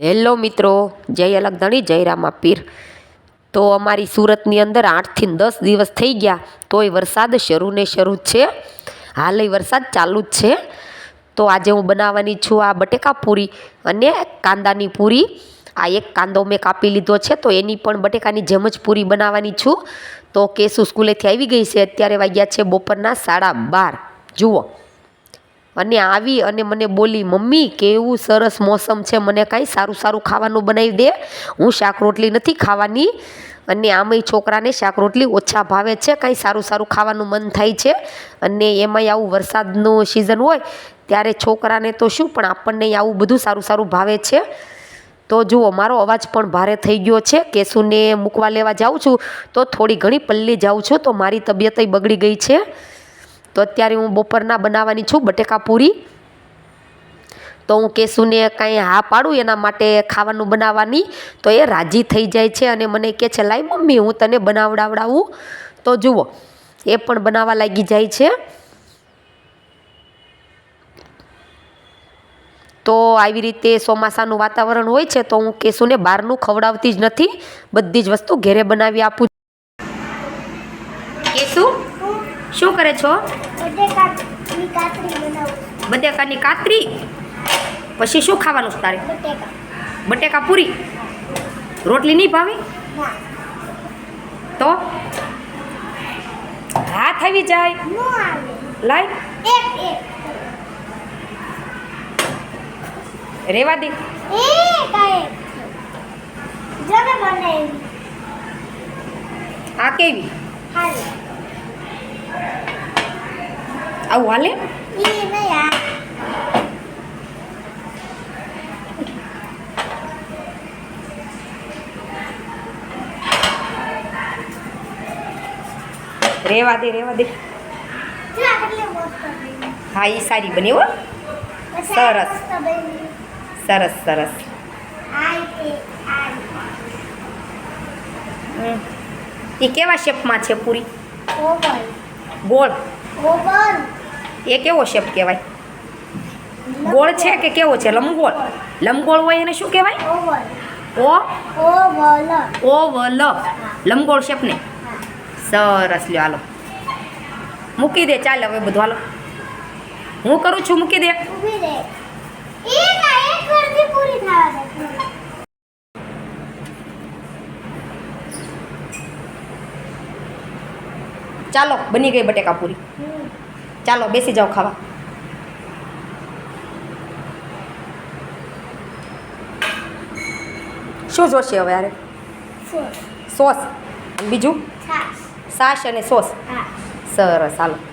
Hello મિત્રો, જય અલગધણી જય રામા પીર તો અમારી સુરતની અંદર આઠથી દસ દિવસ થઈ ગયા, તોય વરસાદ શરૂ ને શરૂ છે. હાલે વરસાદ ચાલુ જ છે. તો આજે હું બનાવવાની છું આ બટેકા પૂરી અને કાંદાની પૂરી. આ એક કાંદો મેં કાપી લીધો છે, તો એની પણ બટેકાની જેમ જ પૂરી બનાવવાની છું. તો કેસુ સ્કૂલેથી આવી ગઈ છે, અત્યારે વાગ્યા છે બપોરના સાડા બાર. જુઓ. અને આવી અને મને બોલી, મમ્મી, કેવું સરસ મોસમ છે, મને કાંઈ સારું સારું ખાવાનું બનાવી દે. હું શાક રોટલી નથી ખાવાની. અને આમાંય છોકરાને શાક રોટલી ઓછા ભાવે છે, કાંઈ સારું સારું ખાવાનું મન થાય છે. અને એમાંય આવું વરસાદનું સિઝન હોય, ત્યારે છોકરાને તો શું, પણ આપણને આવું બધું સારું સારું ભાવે છે. તો જુઓ, મારો અવાજ પણ ભારે થઈ ગયો છે. કેશુને મૂકવા લેવા જાઉં છું, તો થોડી ઘણી પલ્લી જાઉં છું, તો મારી તબિયતય બગડી ગઈ છે. તો અત્યારે હું બપોરના બનાવવાની છું બટેકા પૂરી. તો હું કેશુને કાંઈ હા પાડું એના માટે ખાવાનું બનાવવાની. તો એ રાજી થઈ જાય છે અને મને કહે છે લાઈ મમ્મી, હું તને બનાવડાવડાવું. તો જુઓ, એ પણ બનાવવા લાગી જાય છે. તો આવી રીતે ચોમાસાનું વાતાવરણ હોય છે, તો હું કેશુને બહારનું ખવડાવતી જ નથી. બધી જ વસ્તુ ઘેરે બનાવી આપું શું કરે છો? બટેકાની કાતરી પછી શું ખાવાનું તારે? બટેકા. પૂરી? રોટલી નહીં ભાવે? તો? હાથ આવી જાય. લાય. રેવા દે. આ કેવી? આવું હાલે? રેવા દે રેવા દે. હા એ સારી બની હો. સરસ. સરસ સરસ. એ કેવા શેપમાં છે પૂરી? ગોળ. ગોળ એ કેવો શેપ કહેવાય? ગોળ છે કે કેવો છે? લંબગોળ? લંબગોળ હોય એને શું કહેવાય? ઓ ઓવલ. લંબગોળ શેપ ને? સરસ લ્યો હાલો. મૂકી દે ચાલ હવે બધું હાલો. હું કરું છું મૂકી દે. ચાલો બની ગઈ બટેકા પૂરી. ચાલો બેસી જાઓ ખાવા. શું જોશે હવે અરે સોસ. બીજું? સાસ અને સોસ. સરસ હાલો.